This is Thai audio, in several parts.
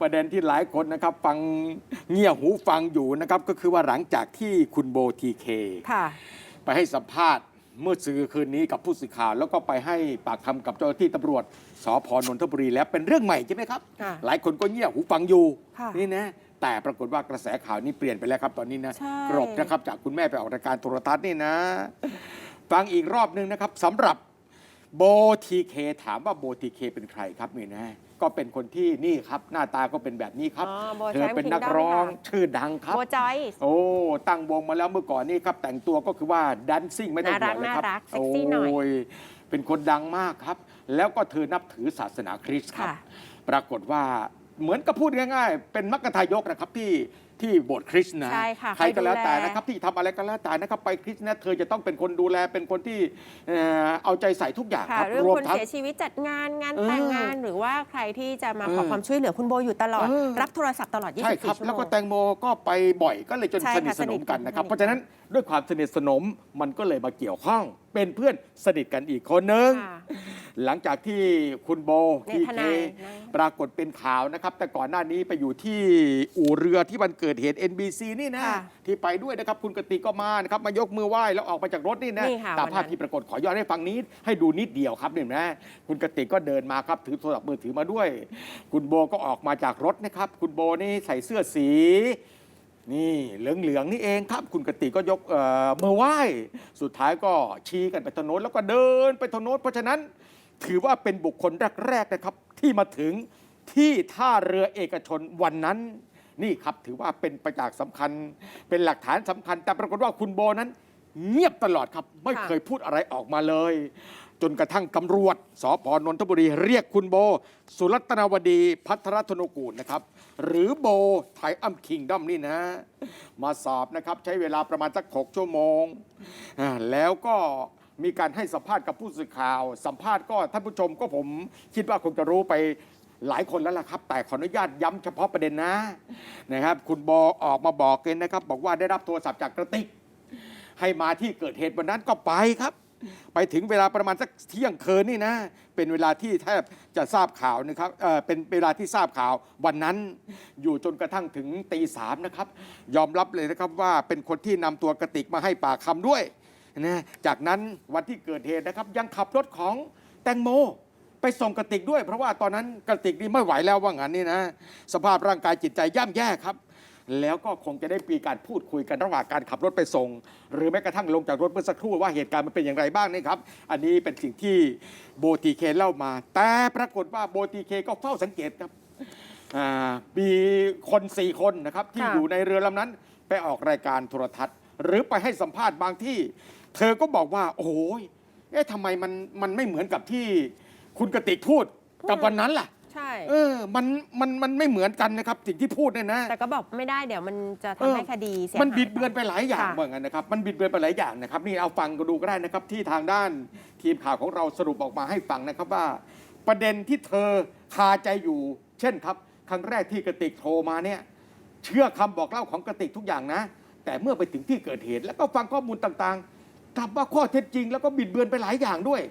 ประเด็นที่หลายคนนะครับฟังเงี่ยหูฟังอยู่นะครับก็คือว่าหลังจากที่คุณโบทีเคค่ะไปให้สัมภาษณ์เมื่อสื่อคืนนี้กับผู้สื่อข่าว แล้วก็ไปให้ปากคำกับเจ้าหน้าที่ตำรวจสพนนทบุรีแล้วเป็นเรื่องใหม่ใช่ไหมครับค่ะหลายคนก็เงี่ยหูฟังอยู่ค่ะนี่นะแต่ปรากฏว่ากระแสข่าวนี้เปลี่ยนไปแล้วครับตอนนี้นะใช่กรบนะครับจากคุณแม่ไปออกรายการโทรทัศน์นี่นะ ฟังอีกรอบหนึ่งนะครับสำหรับ โบทีเคถามว่าโบทีเคเป็นใครครับนี่นะก็เป็นคนที่นี่ครับ หน้าตาก็เป็นแบบนี้ครับ อ๋อโบเธอ Giant เป็นนัก Kingdom ร้องค่ะชื่อดังครับ โบจอยโอ้ ตั้งวงมาแล้วเมื่อก่อนนี่ครับ แต่งตัวก็คือว่าดันซิ่งไม่ต้องน่าห่รัวกงเลยครับน่ารักเซ็กซี่หน่อยโอ้ยเป็นคนดังมากครับ แล้วก็เธอนับถือศาสนาคริสต์ครับ ค่ะ ปรากฏว่าเหมือนกับพูดง่าย ๆ เป็นมัคคทายกนะครับที่ ที่โบสถ์คริสต์นะใช่ค่ะใครก็แล้วแต่ใครดูแลนะครับที่ทำอะไรก็แล้วแต่นะครับไปคริสต์นะเธอจะต้องเป็นคนดูแลเป็นคนที่เอ่อเอาใจใส่ทุกอย่างค่ะครับเรื่องรวมคนทั้ง เสียชีวิตจัดงานงานเออแต่งงาน หรือว่าใครที่จะมาขอเออความช่วยเหลือคุณโบอยู่ตลอด เออ รับโทรศัพท์ตลอด 24 ใช่ครับ ชั่วโมงแล้วก็แตงโมก็ไปบ่อยก็เลยจนใช่สค่ะนิทสนมกันนะครับ สนิทกัน เพราะฉะนั้นด้วยความสนิทสนมมันก็เลยมาเกี่ยวข้อง เป็นเพื่อนสนิทกันอีกคนนึง ค่ะ หลังจากที่คุณโบเนี่ยทีทเค นายนะ ปรากฏเป็นข่าวนะครับ แต่ก่อนหน้านี้ไปอยู่ที่อู่เรือที่วันเกิดเหตุ NBC นี่นะ ค่ะที่ไปด้วยนะครับคุณกติกก็มานะครับมายกมือไหว้แล้วออกมาจากรถนี่นะนี่ค่ะตามวันนั้น ภาพที่ปรากฏขอย้อนให้ฟังนิดให้ดูนิดเดียวครับเนี่ยนะคุณกติกก็เดินมาครับถือโทรศัพท์มือถือมาด้วย คุณโบก็ออกมาจากรถนะครับ คุณโบนี่ใส่เสื้อสี นี่เหลืองๆนี่เองครับ คุณกติกก็ยกเอ่อมือไหว้ สุดท้ายก็ชี้กันไปทางโน้นแล้วก็เดินไปทางโน้นเพราะฉะนั้น ถือว่าเป็นบุคคลแรกๆนะครับ ที่มาถึงที่ท่าเรือเอกชนวันนั้น นี่ครับถือว่าเป็นประจักษ์สำคัญ เป็นหลักฐานสำคัญ แต่ปรากฏว่าคุณโบนั้น เงียบตลอดครับ ไม่เคยพูดอะไรออกมาเลย จนกระทั่งตำรวจสพนนทบุรี เรียกคุณโบ สุรัตนวดีพัทรธนกูลนะครับ หรือโบไทอัมคิงดอมนี่นะ มาสอบนะครับ ใช้เวลาประมาณสักหกชั่วโมง แล้วก็มีการให้สัมภาษณ์กับผู้สื่อข่าว สัมภาษณ์ก็ท่านผู้ชมก็ผมคิดว่าคงจะรู้ไป หลายคนแล้วล่ะครับ แต่ขออนุญาตย้ำเฉพาะประเด็นนะนะครับ คุณโบออกมาบอกเลยนะครับ บอกว่าได้รับโทรศัพท์จากกระติก ให้มาที่เกิดเหตุวันนั้นก็ไปครับ ไปถึงเวลาประมาณสักเที่ยงคืนนี่นะ เป็นเวลาที่แทบจะทราบข่าวนะครับเอ่อเป็นเวลาที่ทราบข่าววันนั้น อยู่จนกระทั่งถึงตีสามนะครับ ยอมรับเลยนะครับว่าเป็นคนที่นำตัวกระติกมาให้ปากคำด้วยนะจากนั้นวันที่เกิดเหตุนะครับยังขับรถของแตงโม ไปส่งกระติกด้วย เพราะว่าตอนนั้นกระติกนี่ไม่ไหวแล้วว่างั้นนี่นะ สภาพร่างกายจิตใจย่ำแย่ครับ แล้วก็คงจะได้มีการพูดคุยกันระหว่างการขับรถไปส่ง หรือแม้กระทั่งลงจากรถเมื่อสักครู่ว่าเหตุการณ์มันเป็นอย่างไรบ้างนะครับ อันนี้เป็นสิ่งที่โบทีเคเล่ามา แต่ปรากฏว่าโบทีเคก็เฝ้าสังเกตครับอ่ามีคนสี่คนนะครับที่ค่ะ อยู่ในเรือลำนั้นไปออกรายการโทรทัศน์ หรือไปให้สัมภาษณ์บางที่ เธอก็บอกว่า โอ้โหเอ๊ะทำไมมันมันไม่เหมือนกับที่ คุณกติกพูดกับวันนั้นล่ะ ใช่ เออ มัน มัน มันไม่เหมือนกันนะครับ สิ่งที่พูดเนี่ยนะ แต่ก็บอกไม่ได้เดี๋ยวมันจะเออทำให้คดีเสียหายมันบิดเบือนไปหลายอย่างค่ะว่างั้นนะครับ มันบิดเบือนไปหลายอย่างนะครับ นี่เอาฟังก็ดูก็ได้นะครับ ที่ทางด้านทีมข่าวของเราสรุปออกมาให้ฟังนะครับว่า ประเด็นที่เธอคาใจอยู่ เช่นครับ ครั้งแรกที่กระติกโทรมาเนี่ย เชื่อคำบอกเล่าของกระติกทุกอย่างนะ แต่เมื่อไปถึงที่เกิดเหตุ แล้วก็ฟังข้อมูลต่างๆกลับว่าข้อเท็จจริง แล้วก็บิดเบือนไปหลายอย่างด้วย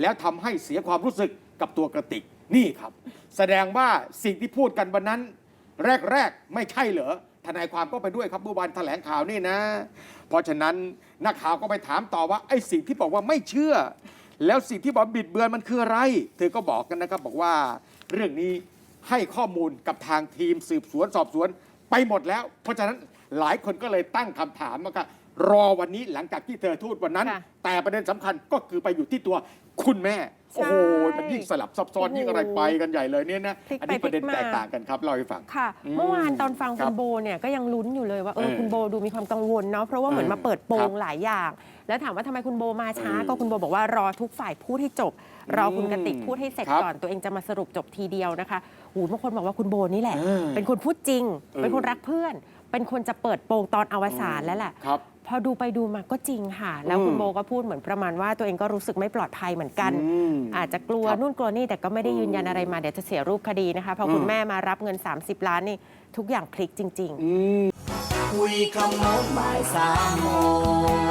แล้วทำให้เสียความรู้สึกกับตัวกระติกนี่ครับ แสดงว่าสิ่งที่พูดกันวันนั้น แรก ๆ ไม่ใช่เหรอทนายความก็ไปด้วยครับเมื่อวานแถลงข่าวนี่นะ เพราะฉะนั้นนักข่าวก็ไปถามต่อว่าไอ้สิ่งที่บอกว่าไม่เชื่อ แล้วสิ่งที่บอกบิดเบือนมันคืออะไร เธอก็บอกกันนะครับบอกว่าเรื่องนี้ให้ข้อมูลกับทางทีมสืบสวนสอบสวนไปหมดแล้ว เพราะฉะนั้นหลายคนก็เลยตั้งคำถามว่ารอวันนี้หลังจากที่เธอทูตวันนั้น ค่ะ แต่ประเด็นสำคัญก็คือไปอยู่ที่ตัว คุณแม่ใช่โอ้โหมันยิ่งสลับซับซ้อนโอ้โหยิ่งอะไรไปกันใหญ่เลยเนี่ยนะพลิกไปอันนี้ประเด็นพลิกมาแตกต่างกันครับเล่าให้ฟังค่ะอืมเมื่อวานตอนฟังครัคุบณโบเนี่ยก็ยังลุ้นอยู่เลยว่าเออเออคุณโบดูมีความกังวลเนาะเพราะว่าเหมือนเออมาเปิดโปครังบหลายอย่าง แล้วถามว่าทำไมคุณโบมาช้าเออก็คุณโบบอกว่ารอทุกฝ่ายพูดให้จบรอคุณกติกพูดให้เสร็จครับก่อนตัวเองจะมาสรุปจบทีเดียวนะคะหูบางคนบอกว่าคุณโบนี่แหละเออเป็นคนพูดจริงเออเป็นคนรักเพื่อน เป็นคนจะเปิดโปงตอนอวสานแล้วแหละครับ พอดูไปดูมาก็จริงค่ะ แล้วอืมคุณโบก็พูดเหมือนประมาณว่าตัวเองก็รู้สึกไม่ปลอดภัยเหมือนกันอืมอาจจะกลัวครับนู่นกลัวนี่แต่ก็ไม่ได้ยืนยันอะไรมาเดี๋ยวจะเสียรูปคดีนะคะพออมคุณแม่มารับเงิน 30 ล้านนี่ทุกอย่างพลิกจริง ๆ คุยขโมงบ่ายสามโมง